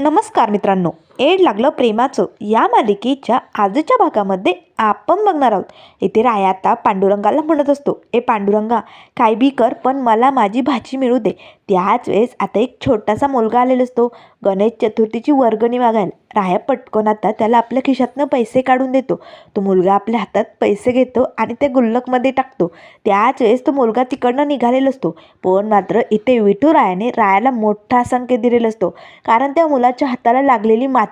नमस्कार मित्रांनो. एड लागलं प्रेमाचं. या मालिकेच्या आजच्या भागामध्ये आपण बघणार आहोत. इथे राया आता पांडुरंगाला म्हणत असतो ए पांडुरंगा काय बी कर पण मला माझी भाजी मिळू दे त्याच वेळेस आता एक छोटासा मुलगा आलेला असतो गणेश चतुर्थीची वर्गणी मागायला. राया पटकन आता त्याला आपल्या खिशातनं पैसे काढून देतो. तो मुलगा आपल्या हातात पैसे घेतो आणि ते गुल्लकमध्ये टाकतो. त्याच वेळेस तो मुलगा तिकडनं निघालेला असतो. पण मात्र इथे विठू रायाने रायाला मोठा संकेत दिलेला असतो. कारण त्या मुलाच्या हाताला लागलेली माती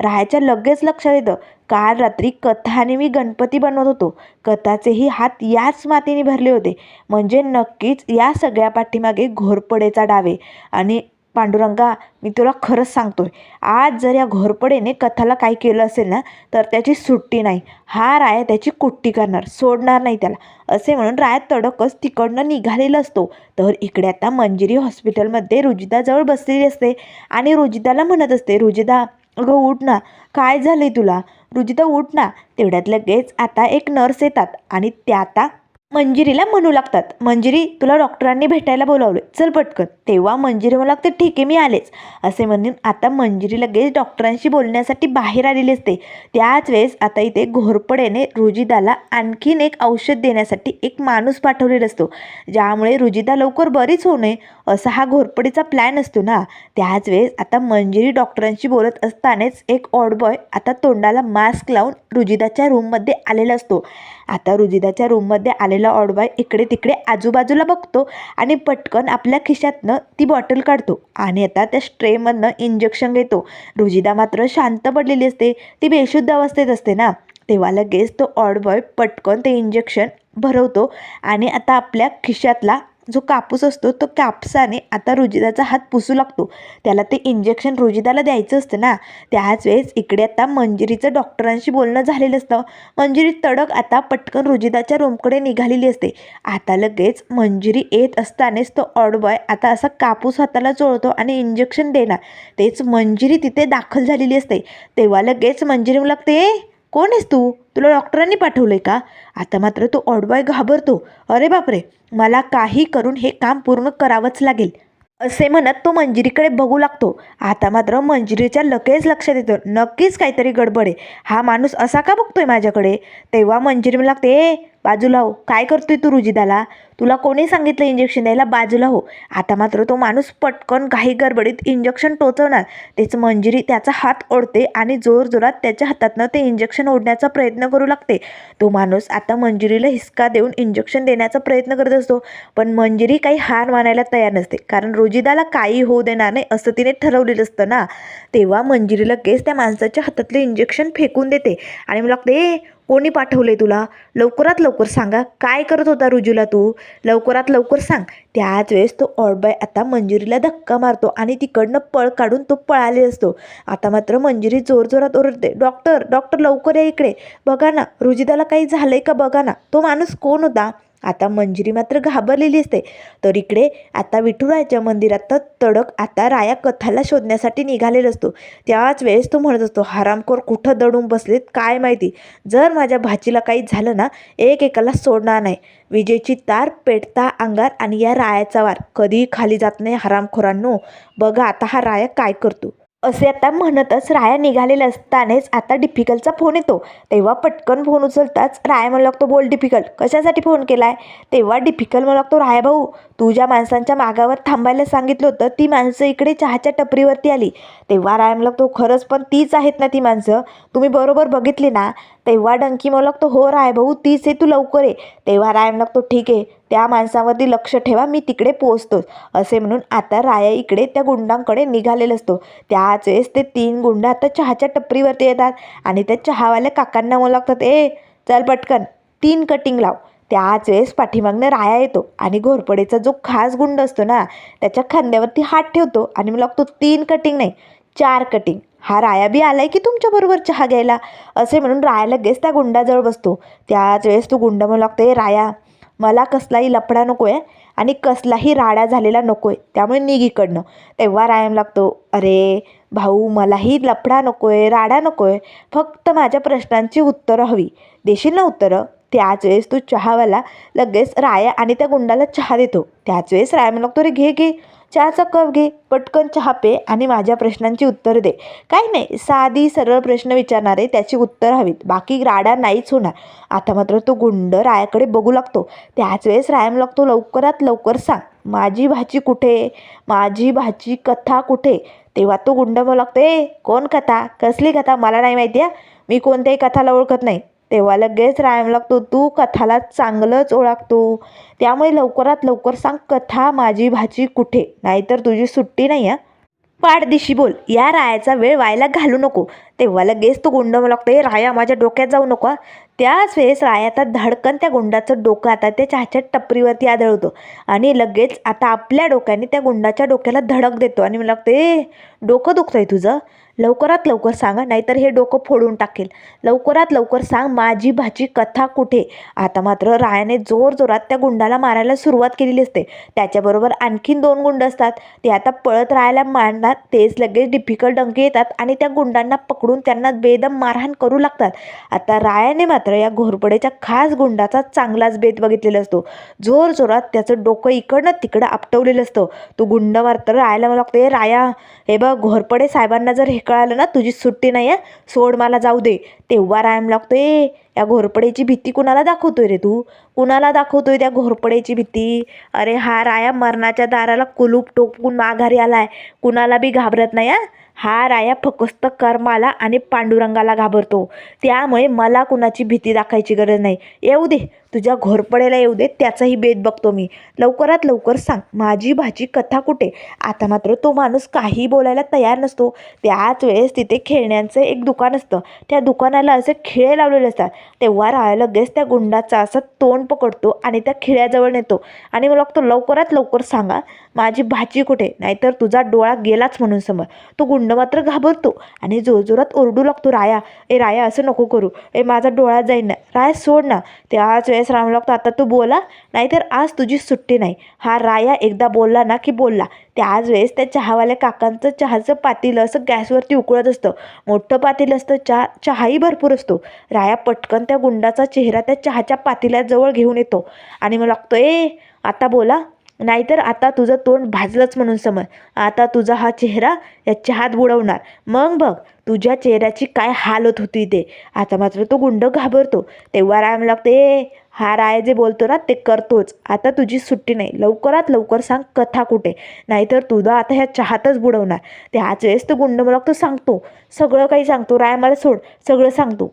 रायाच्या लगेच लक्षात येतं. काल रात्री कथाने मी गणपती बनवत होतो. कथाचेही हात याच मातीने भरले होते. म्हणजे नक्कीच या सगळ्या पाठीमागे घोरपडेचा डावे. आणि पांडुरंगा मी तुला खरंच सांगतोय आज जर या घोरपडेने कथाला काय केलं असेल ना तर त्याची सुट्टी नाही. हा राया त्याची कुट्टी करणार सोडणार नाही त्याला. असे म्हणून राया तडकच तिकडनं निघालेला असतो. तर इकडे आता मंजिरी हॉस्पिटलमध्ये रुजिदाजवळ बसलेली असते. आणि रुजिदाला म्हणत असते रुजिदा अगं उठ ना. काय झालं आहे तुला? रुजिता उठ ना. तेवढ्यात लगेच आता एक नर्स येतात आणि त्या आता मंजिरीला म्हणू लागतात. मंजिरी तुला डॉक्टरांनी भेटायला बोलावलं चल पटकन. तेव्हा मंजिरी मला लागते ठीक आहे मी आलेच. असे म्हणून आता मंजिरी लगेच डॉक्टरांशी बोलण्यासाठी बाहेर आलेली असते. त्याच वेळेस आता इथे घोरपडेने रुजिदाला आणखीन एक औषध देण्यासाठी एक माणूस पाठवलेला असतो. ज्यामुळे रुजिदा लवकर बरीच होऊ नये असा हा घोरपडीचा प्लॅन असतो ना. त्याच वेळेस आता मंजिरी डॉक्टरांशी बोलत असतानाच एक ऑडबॉय आता तोंडाला मास्क लावून रुजिदाच्या रूममध्ये आलेला असतो. आता रुजिदाच्या रूममध्ये आलेला ऑडबॉय इकडे तिकडे आजूबाजूला बघतो आणि पटकन आपल्या खिशातनं ती बॉटल काढतो आणि आता त्या स्ट्रेमधनं इंजेक्शन घेतो. रुजिदा मात्र शांत पडलेली असते. ती बेशुद्ध अवस्थेत असते ना. तेव्हा लगेच तो ऑडबॉय पटकन ते इंजेक्शन भरवतो आणि आता आपल्या खिशातला जो कापूस असतो तो कापसाने आता रुजिदाचा हात पुसू लागतो. त्याला ते इंजेक्शन रुजिदाला द्यायचं असतं ना. त्याच वेळेस इकडे आता मंजिरीचं डॉक्टरांशी बोलणं झालेलं असतं. मंजिरी तडक आता पटकन रुजिदाच्या रूमकडे निघालेली असते. आता लगेच मंजिरी येत असतानाच तो ऑडबॉय आता असा कापूस हाताला चोळतो आणि इंजेक्शन देणार. तेच मंजिरी तिथे दाखल झालेली असते. तेव्हा लगेच मंजिरी लागते कोण आहेस तू? तुला डॉक्टरांनी पाठवलंय का? आता मात्र तो ऑडबॉय घाबरतो. अरे बापरे मला काही करून हे काम पूर्ण करावंच लागेल. असे म्हणत तो मंजिरीकडे बघू लागतो. आता मात्र मंजिरीच्या लगेच लक्षात येतो. नक्कीच काहीतरी गडबड आहे. हा माणूस असा का बघतोय माझ्याकडे? तेव्हा मंजिरी मला लागते बाजूला हो. काय करतोय तू रुजिदाला? तुला कोणी सांगितलं इंजेक्शन द्यायला? बाजूला हो. आता मात्र तो माणूस पटकन घाई गडबडीत इंजेक्शन टोचवणार. त्याचं मंजिरी त्याचा हात ओढते आणि जोरजोरात त्याच्या हातातनं ते इंजेक्शन ओढण्याचा प्रयत्न करू लागते. तो माणूस आता मंजिरीला हिसका देऊन इंजेक्शन देण्याचा प्रयत्न करत असतो. पण मंजिरी काही हार मानायला तयार नसते. कारण रुजिदाला काही होऊ देणार नाही असं तिने ठरवलेलं असतं ना. तेव्हा मंजिरी लगेच त्या माणसाच्या हातातले इंजेक्शन फेकून देते. आणि मला लागते कोणी पाठवले तुला? लवकरात लवकर सांगा. काय करत होता रुजूला तू? लवकरात लवकर सांग. त्याच वेळेस तो ऑडबाय आता मंजुरीला धक्का मारतो आणि तिकडनं पळ काढून तो पळाले असतो. आता मात्र मंजुरी जोरजोरात ओरडते. डॉक्टर डॉक्टर लवकर या इकडे. बघा ना रुजिदाला काही झालंय का? बघा ना. तो माणूस कोण होता? आता मंजिरी मात्र घाबरलेली असते. तर इकडे आता विठुरायाच्या मंदिरात तर तडक आता राया कथाला शोधण्यासाठी निघालेला असतो. त्याच वेळेस तो म्हणत असतो हरामखोर कुठं दडून बसलेत काय माहिती? जर माझ्या भाचीला काही झालं ना एक एकाला सोडणार नाही. विजेची तार पेटता अंगार आणि या रायाचा वार. कधीही खाली जात नाही हरामखोरांनो. बघा आता हा राया काय करतो. असे आता म्हणतच राया निघालेला असतानाच आता डिफिकल्टचा फोन येतो. तेव्हा पटकन फोन उचलताच राया म्हणू लागतो बोल डिफिकल्ट कशासाठी फोन केला आहे तेव्हा डिफिकल्ट म्हणू लागतो राया भाऊ तू ज्या माणसांच्या मागावर थांबायला सांगितलं होतं ती माणसं इकडे चहाच्या टपरीवरती आली. तेव्हा राया म्हणू लागतो खरंच पण तीच आहेत ना ती माणसं? तुम्ही बरोबर बघितली ना? तेव्हा डंकी म्हणू लागतो हो राय भाऊ तीच आहे तू लवकर आहे तेव्हा राय म्हणू लागतो ठीक आहे त्या माणसावरती लक्ष ठेवा मी तिकडे पोहोचतोच. असे म्हणून आता राया इकडे त्या गुंडांकडे निघालेला असतो. त्याच वेळेस ते तीन गुंड आता चहाच्या टपरीवरती येतात आणि त्या चहावाल्या काकांना म्हणू लागतात ए चल पटकन तीन कटिंग लाव. त्याच वेळेस पाठीमागनं राया येतो आणि घोरपडेचा जो खास गुंड असतो ना त्याच्या खांद्यावरती हात ठेवतो आणि मग लागतो तीन कटिंग नाही चार कटिंग हा राया बी आलाय की तुमच्याबरोबर चहा घ्यायला? असे म्हणून राया लगेच त्या गुंडाजवळ बसतो. त्याच वेळेस तो गुंड म्हणू लागतो ए राया मला कसलाही लफडा नको आहे आणि कसलाही राडा झालेला नको आहे त्यामुळे निघ इकडनं. तेव्हा रायम लागतो अरे भाऊ मलाही लफडा नको आहे राडा नको आहे फक्त माझ्या प्रश्नांची उत्तरं हवी. देशील ना उत्तरं? त्याच वेळेस तो चहावाला लगेच राया आणि त्या गुंडाला चहा देतो. त्याच वेळेस रायम लागतो रे घे घे. चहाचा कप घे पटकन चहा पे आणि माझ्या प्रश्नांची उत्तर दे. काही नाही साधी सरळ प्रश्न विचारणारे त्याची उत्तर हवीत. बाकी राडा नाहीच होणार. आता मात्र तो गुंड रायाकडे बघू लागतो. त्याच वेळेस रायम लागतो लवकरात लवकर सांग. माझी भाची कुठे? माझी भाची कथा कुठे? तेव्हा तो गुंड मग लागतो ए कोण कथा? कसली कथा? मला नाही माहिती आहे मी कोणत्याही कथाला ओळखत नाही. तेव्हा लगेच रायम लागतो. तू कथाला चांगलंच ओळखतो. त्यामुळे लवकरात लवकर सांग कथा माझी भाची कुठे? नाहीतर तुझी सुट्टी नाही आहे पाडदिशी बोल. या रायाचा वेळ व्हायला घालू नको. तेव्हा लगेच तो गुंड मला लागतो हे राया माझ्या डोक्यात जाऊ नको त्याच वेळेस रायाचा आता धडकन त्या गुंडाचं डोकं आता त्या चहाच्या टपरीवरती आदळतो. आणि लगेच आता आपल्या डोक्याने त्या गुंडाच्या डोक्याला धडक देतो. आणि मला लागतं ए डोकं दुखतंय तुझं. लवकरात लवकर सांगा नाहीतर हे डोकं फोडून टाकेल. लवकरात लवकर सांग माझी भाची कथा कुठे? आता मात्र रायाने जोर जोरात त्या गुंडाला मारायला सुरुवात केलेली असते. त्याच्याबरोबर आणखीन दोन गुंड असतात. ते आता पळत राहायला मारणार तेच लगेच डिफिकल्ट डंके येतात आणि त्या गुंडांना पकडून त्यांना बेदम मारहाण करू लागतात. आता रायाने मात्र या घोरपडेच्या खास गुंडाचा चांगलाच बेत बघितलेला असतो. जोर जोरात त्याचं डोकं इकडनं तिकडं आपटवलेलं असतं. तो गुंड मात्र रायाला मला लागतो हे राया हे बघ घोरपडे साहेबांना जर हे कळालं ना तुझी सुट्टी नाही आहे सोड मला जाऊ दे. तेव्हा रायम लागतो ए या घोरपडेची भीती कुणाला दाखवतोय रे तू? कुणाला दाखवतोय त्या घोरपडेची भीती? अरे हा राया मरणाच्या दाराला कुलूप टोकून माघारी आलाय. कुणाला बी घाबरत नाही हा? हा राया फक्त कर्माला आणि पांडुरंगाला घाबरतो. त्यामुळे मला कुणाची भीती दाखायची गरज नाही. येऊ दे तुझ्या घोरपडेला येऊ दे त्याचाही बेद बघतो मी. लवकरात लवकर सांग माझी भाजी कथा कुठे? आता मात्र तो माणूस काही बोलायला तयार नसतो. त्याच वेळेस तिथे खेळण्यांचं एक दुकान असतं. त्या दुकानाला असे खेळ लावलेले असतात. तेव्हा राहायला लगेच त्या गुंडाचा असं तोंड पकडतो आणि त्या खिळ्याजवळ नेतो. आणि मला तो लवकरात लवकर सांगा माझी भाजी कुठे? नाहीतर तुझा डोळा गेलाच म्हणून समज तो गुंड मात्र घाबरतो. आणि जोरजोरात ओरडू लागतो राया ए राया असं नको करू. ए माझा डोळा जाईन. ना राया सोड ना. त्याच वेळेस राम लागतो. आता तू बोला. नाहीतर आज तुझी सुट्टी नाही. हा राया एकदा बोलला ना की बोलला. त्याच वेळेस त्या चहावाल्या काकांचं चहाचं पातेलं असं गॅसवरती उकळत असतं. मोठं पातील असतं. चहा चहाही भरपूर असतो. राया पटकन त्या गुंडाचा चेहरा त्या चहाच्या पातेल्याजवळ घेऊन येतो. आणि मग लागतो ए आता बोला. नाहीतर आता तुझं तोंड भाजलंच म्हणून समज. आता तुझा हा चेहरा या चहात बुडवणार. मग बघ तुझ्या चेहऱ्याची काय हालत होती ते. आता मात्र तो गुंड घाबरतो. तेव्हा राम लागते ए हा राय जे बोलतो ना ते करतोच. आता तुझी सुट्टी नाही. लवकरात लवकर सांग कथा कुठे. नाहीतर तुझा आता ह्या चहातच बुडवणार. त्याच वेळेस तो गुंड मला तो सांगतो. सगळं काही सांगतो. राय मला सोड. सगळं सांगतो.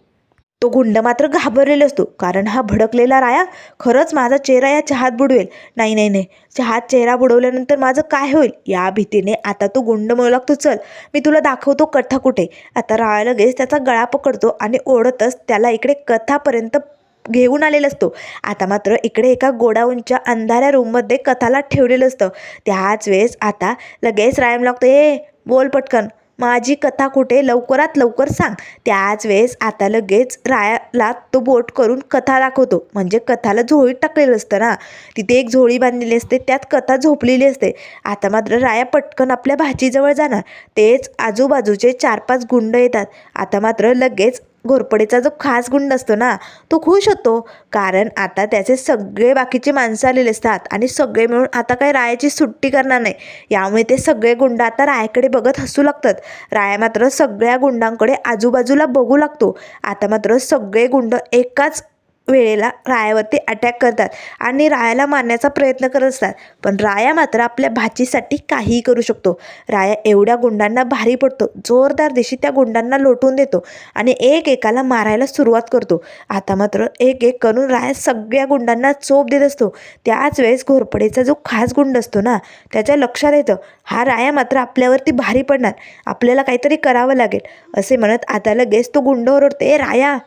तो गुंड मात्र घाबरलेला असतो. कारण हा भडकलेला राया खरंच माझा चेहरा या चहात बुडवेल. नाही नाही नाही. चहात चेहरा बुडवल्यानंतर माझं काय होईल? या भीतीने आता तो गुंड म्हणू लागतो चल मी तुला दाखवतो कथा कुठे. आता राया लगेच त्याचा गळा पकडतो आणि ओढतच त्याला इकडे कथापर्यंत घेऊन आलेला असतो. आता मात्र इकडे एका गोडाऊनच्या अंधाऱ्या रूममध्ये कथाला ठेवलेलं असतं. त्याच वेळेस आता लगेच रायम लागतो ए बोल पटकन. माझी कथा कुठे? लवकरात लवकर सांग. त्याच वेळेस आता लगेच रायाला तो बोट करून कथा दाखवतो. म्हणजे कथाला झोळीत टाकलेलं असतं ना. तिथे एक झोळी बांधलेली असते. त्यात कथा झोपलेली असते. आता मात्र राया पटकन आपल्या भाचीजवळ जाणार. तेच आजूबाजूचे चार पाच गुंड येतात. आता मात्र लगेच घोरपडेचा जो खास गुंड असतो ना तो खुश होतो. कारण आता त्याचे सगळे बाकीचे माणसं आलेले असतात आणि सगळे मिळून आता काही रायाची सुट्टी करणार नाही. यामुळे ते सगळे गुंड आता रायाकडे बघत हसू लागतात. राया मात्र सगळ्या गुंडांकडे आजूबाजूला बघू लागतो. आता मात्र सगळे गुंड एकाच वेळेला रायावरती अटॅक करतात आणि रायाला मारण्याचा प्रयत्न करत असतात. पण राया मात्र आपल्या भाचीसाठी काहीही करू शकतो. राया एवढ्या गुंडांना भारी पडतो. जोरदार दिशी त्या गुंडांना लोटून देतो आणि एक एकाला मारायला सुरुवात करतो. आता मात्र एक एक करून राया सगळ्या गुंडांना चोप देत असतो. त्याच वेळेस घोरपडेचा जो खास गुंड असतो ना त्याच्या लक्षात येतं हा राया मात्र आपल्यावरती भारी पडणार. आपल्याला काहीतरी करावं लागेल. असे म्हणत आता लगेच तो गुंड ओरडते "ए राया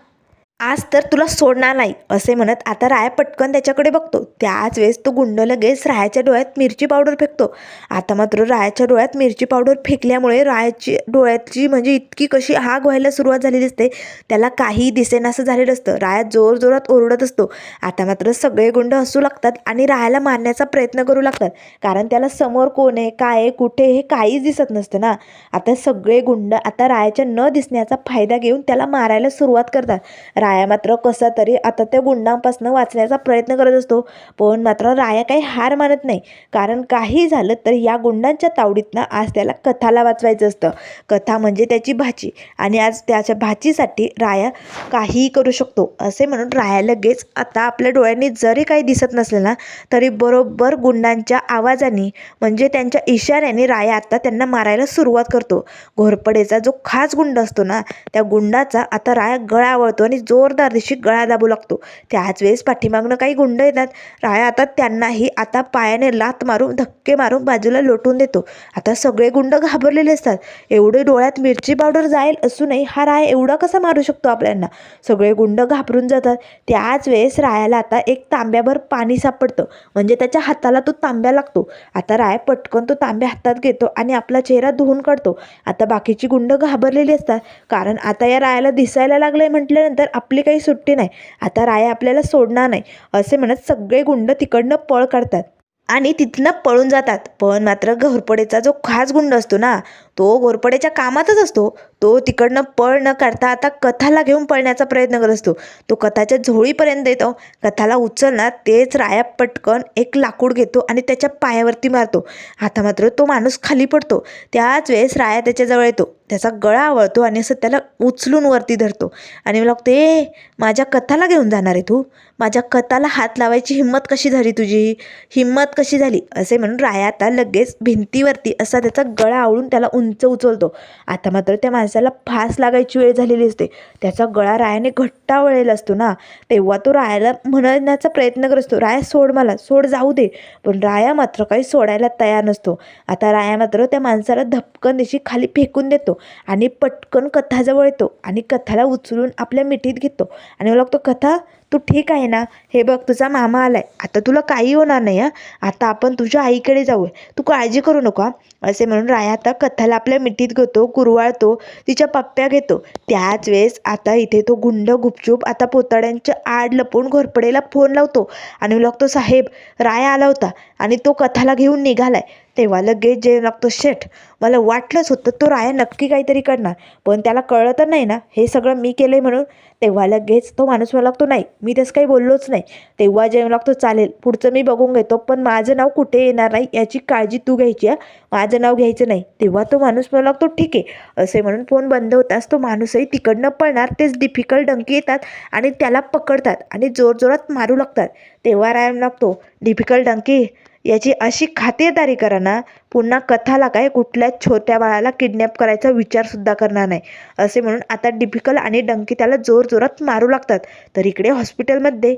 आज तर तुला सोडणार नाही असे म्हणत आता राया पटकन त्याच्याकडे बघतो. त्याच वेळेस तो गुंड लगेच रायाच्या डोळ्यात मिरची पावडर फेकतो. आता मात्र रायाच्या डोळ्यात मिरची पावडर फेकल्यामुळे रायाची डोळ्याची म्हणजे इतकी कशी आग व्हायला सुरुवात झालेली असते त्याला काही दिसेनासं झालेलं असतं. राया जोर जोरात ओरडत असतो. आता मात्र सगळे गुंड हसू लागतात आणि रायाला मारण्याचा प्रयत्न करू लागतात. कारण त्याला समोर कोण आहे काय आहे कुठे हे काहीच दिसत नसतं ना. आता सगळे गुंड आता रायाच्या न दिसण्याचा फायदा घेऊन त्याला मारायला सुरुवात करतात. राया मात्र कसा तरी आता त्या गुंडांपासून वाचण्याचा प्रयत्न करत असतो. पण मात्र राया काही हार मानत नाही. कारण काही झालं तर या गुंडांच्या तावडीतनं आज त्याला कथाला वाचवायचं असतं. कथा म्हणजे त्याची भाची. आणि आज त्याच्या भाचीसाठी राया काहीही करू शकतो असे म्हणून राया लगेच आता आपल्या डोळ्यांनी जरी काही दिसत नसलं ना तरी बरोबर गुंडांच्या आवाजाने म्हणजे त्यांच्या इशाऱ्याने राया आता त्यांना मारायला सुरुवात करतो. घोरपडेचा जो खास गुंड असतो ना त्या गुंडाचा आता राया गळा आवळतो आणि जोरदार दिवशी गळा दाबू लागतो. त्याच वेळेस पाठीमागनं काही गुंड येतात. राया आता त्यांनाही आता पायाने लात मारून धक्के मारून बाजूला लोटून देतो. आता सगळे गुंड घाबरलेले असतात. एवढे डोळ्यात मिरची पावडर जाईल असूनही हा राया एवढा कसा मारू शकतो आपल्याला? सगळे गुंड घाबरून जातात. त्याच वेळेस रायाला आता एक तांब्याभर पाणी सापडतं. म्हणजे त्याच्या हाताला तो तांब्या लागतो. आता राय पटकन तो तांब्या हातात घेतो आणि आपला चेहरा धुवून काढतो. आता बाकीची गुंड घाबरलेली असतात. कारण आता या रायाला दिसायला लागलंय म्हटल्यानंतर आपली काही सुट्टी नाही. आता राया आपल्याला सोडणार नाही असे म्हणत सगळे गुंड तिकडनं पळ काढतात. आणि तिथनं पळून जातात. पण मात्र घोरपडेचा जो खास गुंड असतो ना तो घोरपडेच्या कामातच असतो. तो तिकडनं पळ न काढता आता कथाला घेऊन पळण्याचा प्रयत्न करत असतो. तो कथाच्या झोळीपर्यंत येतो कथाला उचलणार तेच राया पटकन एक लाकूड घेतो आणि त्याच्या पायावरती मारतो. आता मात्र तो माणूस खाली पडतो. त्याच वेळेस राया त्याच्याजवळ येतो. त्याचा गळा आवळतो आणि असं त्याला उचलून वरती धरतो. आणि मला लागतो ए माझ्या कथाला घेऊन जाणार आहे तू? माझ्या कथाला हात लावायची हिंमत कशी झाली तुझी? हिंमत कशी झाली? असे म्हणून राया आता लगेच भिंतीवरती असा त्याचा गळा आवळून त्याला उंच उंच उचलतो. आता मात्र त्या माणसाला फास लागायची वेळ झालेली असते. त्याचा गळा रायाने घट्टा वळलेला असतो ना. तेव्हा तो रायाला म्हणण्याचा प्रयत्न करत असतो राया सोड मला सोड जाऊ दे. पण राया मात्र काही सोडायला तयार नसतो. आता राया मात्र त्या माणसाला धपकन दिशी खाली फेकून देतो आणि पटकन कथाजवळ येतो आणि कथाला उचलून आपल्या मिठीत घेतो. आणि मला लागतो कथा तू ठीक आहे ना? हे बघ तुझा मामा आलाय. आता तुला काही होणार नाही हा? आता आपण तुझ्या आईकडे जाऊया. तू काळजी करू नका असे म्हणून राया आता कथाला आपल्या मिठीत घेतो कुरवाळतो तिच्या पप्प्या घेतो. त्याच वेळेस आता इथे तो गुंड गुपचूप आता पोताड्यांच्या आड लपवून घोरपडेला फोन लावतो. आणि लागतो साहेब राया आला होता आणि तो कथाला घेऊन निघालाय. तेव्हा लगेच जे लागतो शेठ मला वाटलंच होतं तो राया नक्की काहीतरी करणार. पण त्याला कळलं तर नाही ना हे सगळं मी केलं आहे म्हणून. तेव्हा लगेच तो माणूस मला लागतो नाही मी तसं काही बोललोच नाही. तेव्हा जे लागतो चालेल पुढचं मी बघून घेतो पण माझं नाव कुठे येणार नाही याची काळजी तू घ्यायची आहे माझं नाव घ्यायचं नाही. तेव्हा तो माणूस मला लागतो ठीक आहे. असे म्हणून फोन बंद होताच तो माणूसही तिकडनं पळणार तेच डिफिकल्ट डंकी येतात आणि त्याला पकडतात आणि जोरजोरात मारू लागतात. तेव्हा रायम लागतो डिफिकल्ट डंकी याची अशी खातिरदारी करा ना पुन्हा कथाला काय कुठल्या छोट्या बाळाला किडनॅप करायचा विचारसुद्धा करणार नाही. असे म्हणून आता डिपिकल आणि डंकी त्याला जोरजोरात मारू लागतात. तर इकडे हॉस्पिटलमध्ये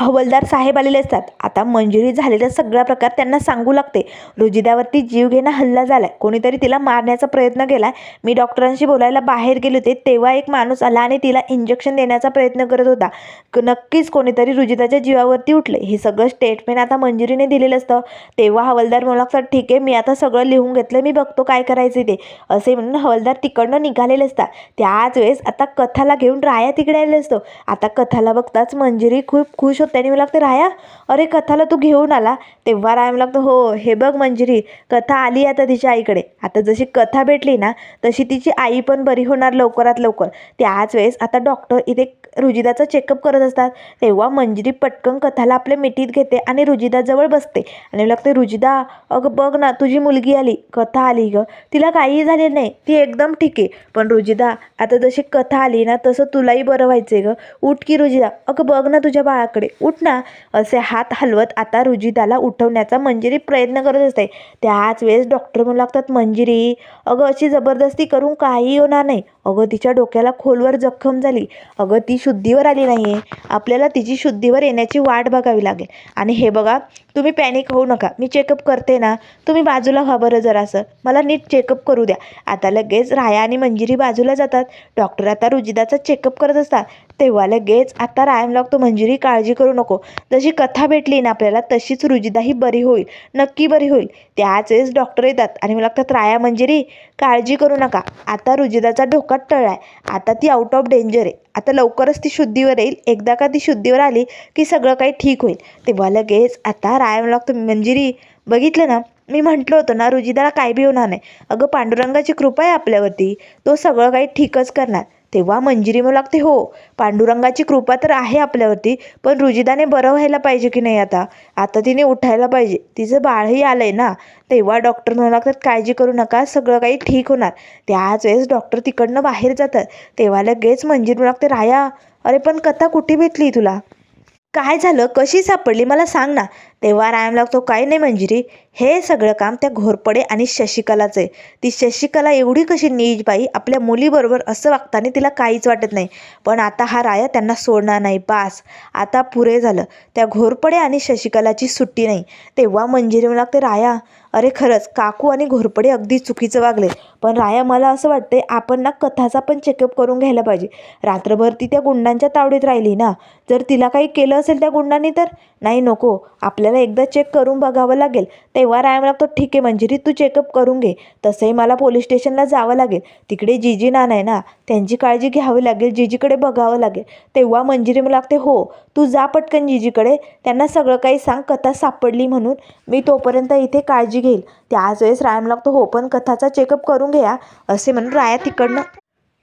हवलदार साहेब आलेले असतात. आता मंजुरी झालेला सगळा प्रकार त्यांना सांगू लागते. रुजिदावरती जीवघेणा हल्ला झालाय. कोणीतरी तिला मारण्याचा प्रयत्न केला मी डॉक्टरांशी बोलायला बाहेर गेले होते. तेव्हा एक माणूस आला आणि तिला इंजेक्शन देण्याचा प्रयत्न करत होता. क- नक्कीच कोणीतरी रुजिताच्या जीवावरती उठले हे सगळं स्टेटमेंट आता मंजुरीने दिलेलं असतं. तेव्हा हवलदार मला तर ठीक आहे. मी आता सगळं लिहून घेतलं मी बघतो काय करायचं ते. असे म्हणून हवलदार तिकडनं निघालेले असतात. त्याच वेळेस आता कथाला घेऊन राया तिकडे आलेला असतो. आता कथाला बघताच मंजुरी खूप खुश होते त्याने मला लागते राया अरे कथाला तू घेऊन आला. तेव्हा राया मला लागतं हो हे बघ मंजिरी कथा आली आता तिच्या आईकडे. आता जशी कथा भेटली ना तशी तिची आई पण बरी होणार लवकरात लवकर. त्याच वेळेस आता डॉक्टर इथे रुजिदाचा चेकअप करत असतात. तेव्हा मंजिरी पटकन कथाला आपल्या मिठीत घेते आणि रुजिदाजवळ बसते. आणि मला लागते रुजिदा अगं बघ ना तुझी मुलगी आली. कथा आली ग. तिला काहीही झाले नाही. ती एकदम ठीक आहे. पण रुजिदा आता जशी कथा आली ना तसं तुलाही बरं व्हायचंय ग. उठ की रुजिदा. अगं बघ ना तुझ्या बाळाकडे. उठ ना असे हात हलवत आता रुजिताला उठवण्याचा मंजिरी प्रयत्न करत असते. त्याच वेळेस डॉक्टर म्हणू लागतात मंजिरी अगं अशी जबरदस्ती करून काही होणार नाही. अगं तिच्या डोक्याला खोलवर जखम झाली. अगं ती शुद्धीवर आली नाही आहे आपल्याला तिची शुद्धीवर येण्याची वाट बघावी लागेल. आणि हे बघा तुम्ही पॅनिक होऊ नका. मी चेकअप करते ना. तुम्ही बाजूला व्हा बरं जरासं. मला नीट चेकअप करू द्या. आता लगेच राया आणि मंजिरी बाजूला जातात. डॉक्टर आता रुजिदाचा चेकअप करत असतात. तेव्हा लगेच आता रायम लागतो मंजिरी काळजी करू नको. जशी कथा भेटली ना आपल्याला तशीच रुजिदाही बरी होईल. नक्की बरी होईल. त्याच वेळेस डॉक्टर येतात. आणि मला लागतात राया मंजिरी काळजी करू नका. आता रुजिदाचा धोका टळलाय. आता ती आउट ऑफ डेंजर आहे. आता लवकरच ती शुद्धीवर येईल. एकदा का ती शुद्धीवर आली की सगळं काही ठीक होईल. तेव्हा लगेच आता रायम लागतो मंजिरी बघितलं ना? मी म्हटलं होतं ना रुजिदाला काय बी होणार नाही. अगं पांडुरंगाची कृपा आहे आपल्यावरती. तो सगळं काही ठीकच करणार. तेव्हा मंजिरी म्हणू लागते. हो पांडुरंगाची कृपा तर आहे आपल्यावरती पण रुजिदाने बरं व्हायला पाहिजे की नाही आता? आता तिने उठायला पाहिजे. तिचं बाळही आलंय ना? तेव्हा डॉक्टर म्हणू लागतात काळजी करू नका सगळं काही ठीक होणार. त्याच वेळेस डॉक्टर तिकडनं बाहेर जातात. तेव्हा लगेच मंजिरी म्हणू लागते राया अरे पण कथा कुठे भेटली तुला? काय झालं? कशी सापडली? मला सांग ना. तेव्हा रायम लागतो काय नाही मंजिरी. हे सगळं काम त्या घोरपडे आणि शशिकलाचं आहे. ती शशिकला एवढी कशी नीज बाई? आपल्या मुलीबरोबर असं वागताना तिला काहीच वाटत नाही. पण आता हा राया त्यांना सोडणार नाही. बास. आता पुरे झालं. त्या घोरपडे आणि शशिकलाची सुट्टी नाही. तेव्हा मंजिरी मला लागते राया अरे खरंच काकू आणि घोरपडे अगदी चुकीचं वागले. पण राया मला असं वाटते आपण ना कथाचा पण चेकअप करून घ्यायला पाहिजे. रात्रभर ती त्या गुंडांच्या तावडीत राहिली ना? जर तिला काही केलं असेल त्या गुंडांनी तर? नाही नको. आपल्याला एकदा चेक करून बघावं लागेल. तेव्हा राया तो ठीक आहे मंजिरी तू चेकअप करून घे. तसंही मला पोलीस स्टेशनला जावं लागेल. तिकडे जीजी नाना आहे ना त्यांची काळजी घ्यावी लागेल जिजीकडे बघावं लागेल. तेव्हा मंजिरी मला लागते हो तू जा पटकन जिजीकडे. त्यांना सगळं काही सांग कथा सापडली म्हणून. मी तोपर्यंत इथे काळजी घेईल. त्याच वेळेस रायम लागतो हो पण कथाचा चेकअप करून घ्या असे म्हणून राया तिकडनं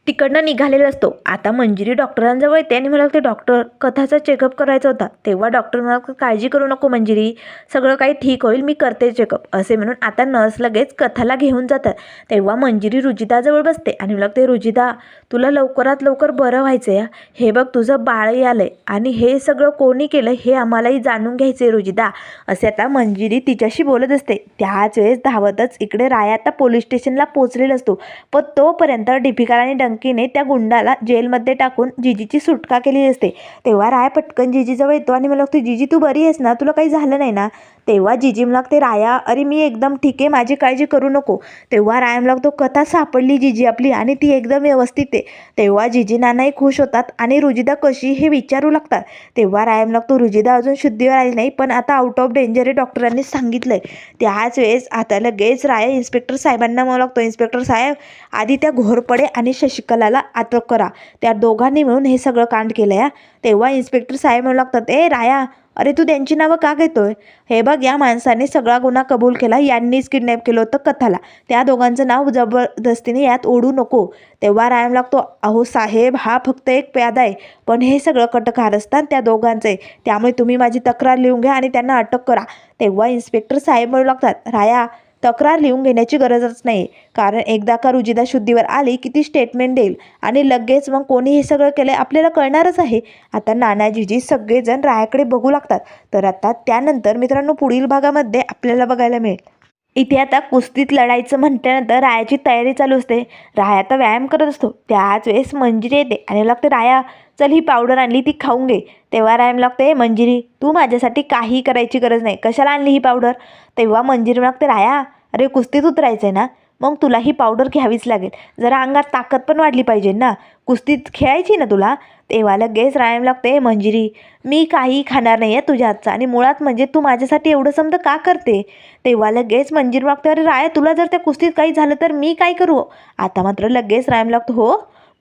तिकडनं निघालेला असतो. आता मंजिरी डॉक्टरांजवळ येते आणि मला वाटते डॉक्टर कथाचा चेकअप करायचा होता. तेव्हा डॉक्टर मला काळजी करू नको मंजिरी. सगळं काही ठीक होईल. मी करते चेकअप असे म्हणून आता नर्स लगेच कथाला घेऊन जातात. तेव्हा मंजिरी रुजिताजवळ बसते आणि मला लागते रुजिता तुला लवकरात लवकर बरं व्हायचं या हे बघ तुझं बाळही आलं आहे आणि हे सगळं कोणी केलं हे आम्हालाही जाणून घ्यायचं आहे रुजिता. असे आता मंजिरी तिच्याशी बोलत असते. त्याच वेळेस धावतच इकडे राया आता पोलीस स्टेशनला पोचलेला असतो. पण तोपर्यंत दीपिका आणि डंकीने त्या गुंडाला जेलमध्ये टाकून जिजीची सुटका केली असते तेव्हा राय पटकन जिजीजवळ येतो आणि मला लागतो जिजी तू बरी आहेस ना? तुला काही झालं नाही ना? तेव्हा जिजीमला ते लागते राया अरे मी एकदम ठीक आहे माझी काळजी करू नको. तेव्हा रायमला लागतो कथा सापडली जिजी आपली आणि ती एकदम व्यवस्थित आहे. तेव्हा जिजी नानाही खुश होतात आणि रुजिदा कशी हे विचारू लागतात. तेव्हा रायम लागतो रुजिदा अजून शुद्धीवर आली नाही पण आता आउट ऑफ डेंजर आहे डॉक्टरांनी सांगितलंय. त्याच वेळेस आता लगेच राया इन्स्पेक्टर साहेबांना म्हणू लागतो इन्स्पेक्टर साहेब आधी त्या घोरपडे आणि शशिकलाला अटक करा. त्या दोघांनी मिळून हे सगळं कांड केलं आहे तेव्हा इन्स्पेक्टर साहेब म्हणू लागतात ए राया अरे तू त्यांची नावं का घेतोय? हे बघ या माणसाने सगळा गुन्हा कबूल केला यांनीच किडनॅप केलं होतं कथाला. त्या दोघांचं नाव जबरदस्तीने यात ओढू नको. तेव्हा रायम लागतो अहो साहेब हा फक्त एक प्यादा आहे. पण हे सगळं कटकारस्थान त्या दोघांचं आहे. त्यामुळे तुम्ही माझी तक्रार लिहून घ्या आणि त्यांना अटक करा. तेव्हा इन्स्पेक्टर साहेब म्हणू लागतात राया तक्रार लिहून घेण्याची गरजच नाही. कारण एकदा का रुजिदा शुद्धीवर आली की ती स्टेटमेंट देईल? आणि लगेच मग कोणी हे सगळं केलं आपल्याला कळणारच आहे. आता नानाजीजी सगळेजण रायाकडे बघू लागतात. तर आता त्यानंतर मित्रांनो पुढील भागामध्ये आपल्याला बघायला मिळेल. इथे आता कुस्तीत लढायचं म्हटल्यानंतर रायाची तयारी चालू असते. राया आता व्यायाम करत असतो. त्याच वेळेस मंजिरी येते आणि लागते राया चल ही पावडर आणली ती खाऊन घे. तेव्हा रायम लागते मंजिरी तू माझ्यासाठी काही करायची गरज नाही. कशाला आणली ही पावडर? तेव्हा मंजिरी लागते राया अरे कुस्तीत उतरायचं आहे ना मग तुला ही पावडर घ्यावीच लागेल. जरा अंगात ताकद पण वाढली पाहिजे ना. कुस्तीत खेळायची ना तुला? तेव्हा लगेच रायम लागते मंजिरी मी काही खाणार नाही आहे तुझ्या हातचं आणि मुळात म्हणजे तू माझ्यासाठी एवढं समज का करते? तेव्हा लगेच मंजिरी लागते अरे राया तुला जर त्या कुस्तीत काही झालं तर मी काय करू? आता मात्र लगेच रायम लागतो हो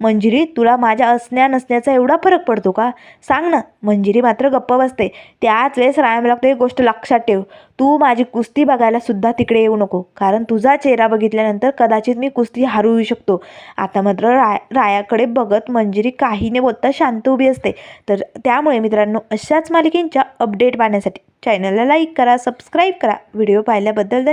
मंजिरी तुला माझ्या असण्या नसण्याचा एवढा फरक पडतो का? सांग ना. मंजिरी मात्र गप्प बसते. त्याच वेळेस रायमला लागतो एक गोष्ट लक्षात ठेव. तू माझी कुस्ती बघायला सुद्धा तिकडे येऊ नको. कारण तुझा चेहरा बघितल्यानंतर कदाचित मी कुस्ती हरू शकतो. आता मात्र राय रायाकडे बघत मंजिरी काही न बोलता शांत उभी असते. तर त्यामुळे मित्रांनो अशाच मालिकेंच्या अपडेट पाहण्यासाठी चॅनलला लाईक करा सबस्क्राईब करा. व्हिडिओ पाहिल्याबद्दल धन्यवाद.